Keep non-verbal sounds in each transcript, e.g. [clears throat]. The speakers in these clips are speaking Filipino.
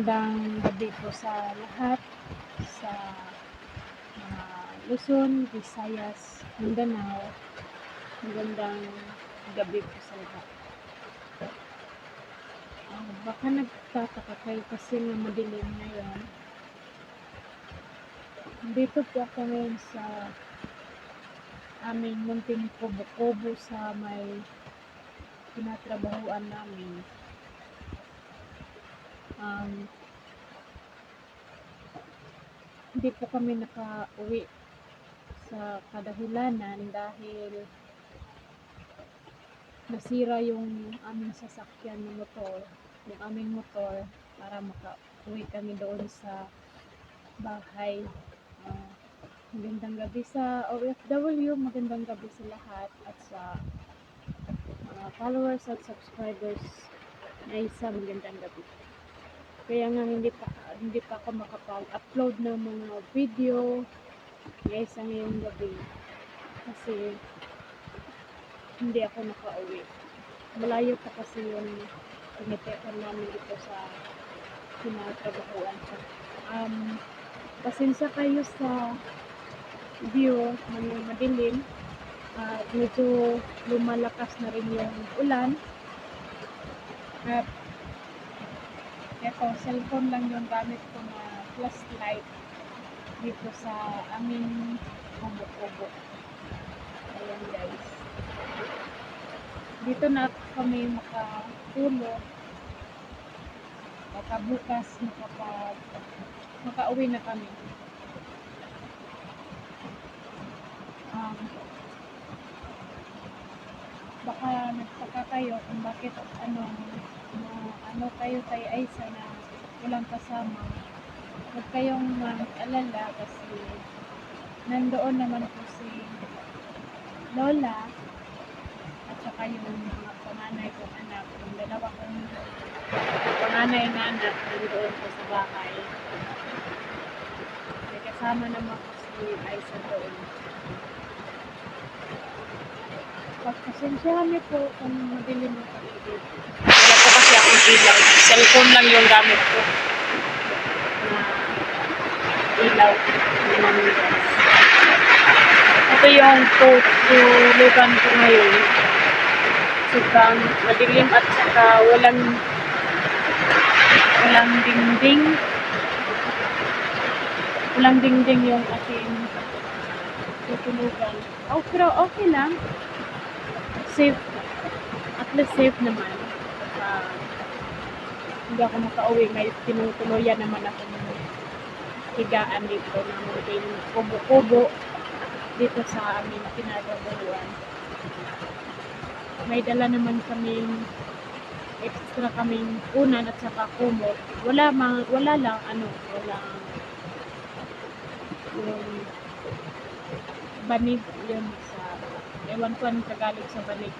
Magandang gabi po sa lahat sa mga Luzon, Visayas, Mindanao. Magandang gabi po sa lahat. Ah, baka nagtataka kayo kasi nga madilim ngayon. Dito po ako ngayon sa aming munting kubo-kubo sa may tinatrabahuan namin. Um, hindi po kami naka-uwi sa kadahilanan dahil nasira yung aming sasakyan na motor, yung aming motor para maka-uwi kami doon sa bahay. Ah, magandang gabi sa OFW, magandang gabi sa lahat at sa mga followers at subscribers na isa magandang gabi. Kaya nga hindi pa hindi pa ako makapag-upload ng mga video na isa ngayong gabi kasi hindi ako nakauwi. Malayo pa kasi yung pinitekan namin dito sa tinatrabahuan ko. Um, pasensya kayo sa view ng madilim at medyo lumalakas na rin yung ulan at ito, cellphone lang yung gamit ko na flashlight dito sa aming kubo-kubo. Ayan guys. Dito na kami makatulog. Baka bukas makapag makauwi na kami. Um, baka nagtaka kayo kung bakit ano na ano kayo kay Aisa na walang kasama. Huwag kayong mag-alala kasi nandoon naman po si Lola at saka yung mga panganay kong anak, yung dalawa kong panganay na anak nandoon po sa bahay. May kasama naman po si Aisa doon. Pagpasensyahan niyo po kung madilim ang paligid. Kasi akong ilaw. Cellphone lang yung gamit ko. Na ilaw. Ito yung tutulugan ko ngayon. Sobrang madilim at saka walang walang dingding. Walang dingding yung aking tutulugan. Oh, pero okay lang safe, at least safe naman. Hindi ako makauwi ngayon, tinutuluyan naman ako ng higaan dito ng munting kubo-kubo dito sa aming pinagabuhan. May dala naman kaming extra kaming unan at saka kumot. Wala, mang, wala lang, ano, wala yung banig yun sa ewan ko anong Tagalog sa banig.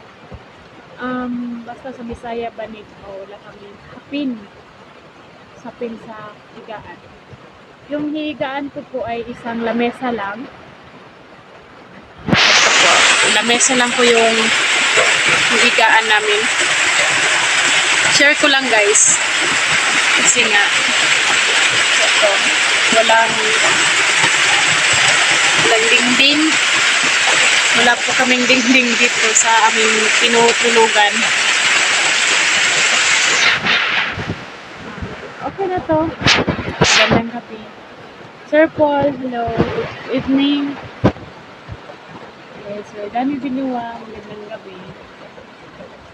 Um, basta sa Bisaya banig o wala kami hapin. Sapin sa higaan. Yung higaan ko po ay isang lamesa lang. Lamesa lang po yung higaan namin. Share ko lang guys. Kasi nga ito, walang walang dingding wala po kaming dingding dito sa aming tinutulugan. Okay na to. Gandang gabi. Sir Paul, hello. Good evening. Yes, Sir Danny Binua, magandang gabi.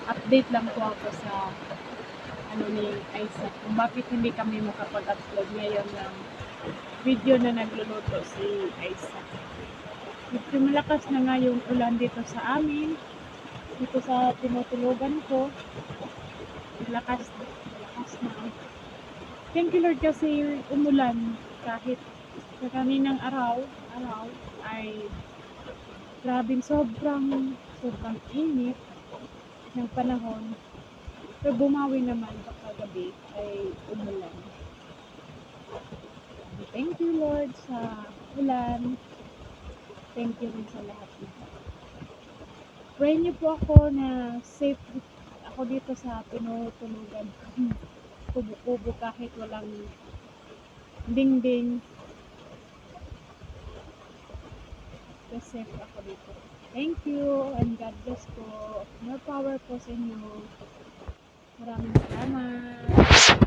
Update lang po ako sa ano ni Isaac. Kung bakit hindi kami makapag-upload ngayon ng video na nagluluto si Isaac. Medyo malakas na nga yung ulan dito sa amin. Dito sa tinutulugan ko. Malakas, malakas na. Thank you Lord kasi umulan kahit sa kaninang araw, araw ay grabing sobrang, sobrang init ng panahon. Pero bumawi naman pagkagabi ay umulan. Thank you Lord sa ulan. Thank you rin sa lahat nito. Pray niyo po ako na safe ako dito sa tinutulugan. [clears throat] kubo-kubo kahit walang dingding. Kasi safe ako dito. Thank you and God bless po. More power po sa inyo. Maraming salamat.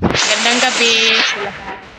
Gandang gabi sa lahat.